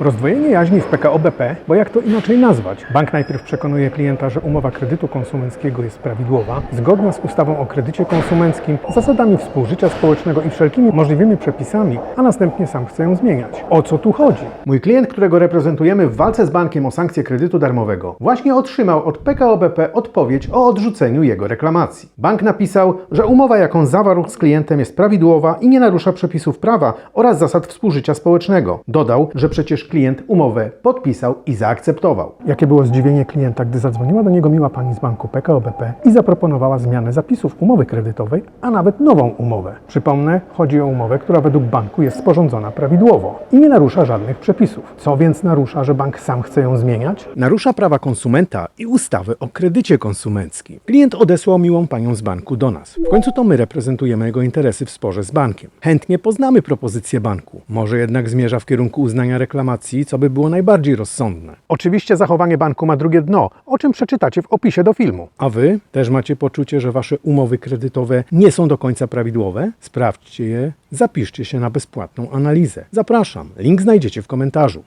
Rozdwojenie jaźni w PKO BP, bo jak to inaczej nazwać? Bank najpierw przekonuje klienta, że umowa kredytu konsumenckiego jest prawidłowa, zgodna z ustawą o kredycie konsumenckim, zasadami współżycia społecznego i wszelkimi możliwymi przepisami, a następnie sam chce ją zmieniać. O co tu chodzi? Mój klient, którego reprezentujemy w walce z bankiem o sankcję kredytu darmowego, właśnie otrzymał od PKO BP odpowiedź o odrzuceniu jego reklamacji. Bank napisał, że umowa, jaką zawarł z klientem, jest prawidłowa i nie narusza przepisów prawa oraz zasad współżycia społecznego. Dodał, że przecież klient umowę podpisał i zaakceptował. Jakie było zdziwienie klienta, gdy zadzwoniła do niego miła pani z banku PKO BP i zaproponowała zmianę zapisów umowy kredytowej, a nawet nową umowę. Przypomnę, chodzi o umowę, która według banku jest sporządzona prawidłowo i nie narusza żadnych przepisów. Co więc narusza, że bank sam chce ją zmieniać? Narusza prawa konsumenta i ustawy o kredycie konsumenckim. Klient odesłał miłą panią z banku do nas. W końcu to my reprezentujemy jego interesy w sporze z bankiem. Chętnie poznamy propozycję banku. Może jednak zmierza w kierunku uznania reklamacji, co by było najbardziej rozsądne. Oczywiście zachowanie banku ma drugie dno, o czym przeczytacie w opisie do filmu. A wy też macie poczucie, że wasze umowy kredytowe nie są do końca prawidłowe? Sprawdźcie je, zapiszcie się na bezpłatną analizę. Zapraszam, link znajdziecie w komentarzu.